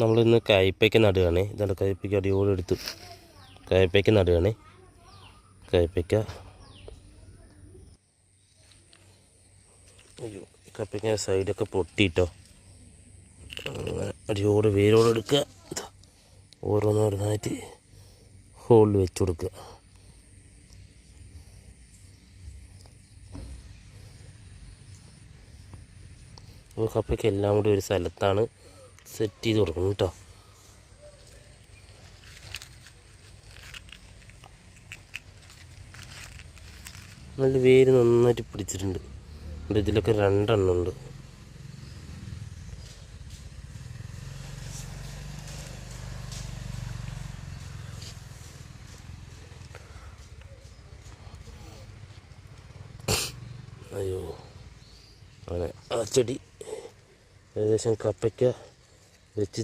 നമ്മളിന്ന് കയ്പയ്ക്ക് നടുകയാണ്. ഇതാണ് കയ്പയ്ക്ക് അടിയോടെ എടുത്ത്. കയ്പയ്ക്ക് നടുകയാണ്. കയ്പയ്ക്ക അയ്യോ കപ്പയ്ക്ക സൈഡൊക്കെ പൊട്ടിയിട്ടോ അടിയോട് വേരോടെ എടുക്കുക. ഓരോന്നോരോന്നായിട്ട് ഹോളിൽ വെച്ച് കൊടുക്കുക. അപ്പോൾ കപ്പയ്ക്ക് എല്ലാം കൂടി ഒരു സ്ഥലത്താണ്. സെറ്റ് ചെയ്ത് കൊടുക്കണം കേട്ടോ. നല്ല വേര് നന്നായിട്ട് പിടിച്ചിട്ടുണ്ട്. ഇതിലൊക്കെ രണ്ടെണ്ണം ഉണ്ട്. അയ്യോ. അങ്ങനെ ആ ചെടി ഏകദേശം കപ്പയ്ക്ക വെച്ച്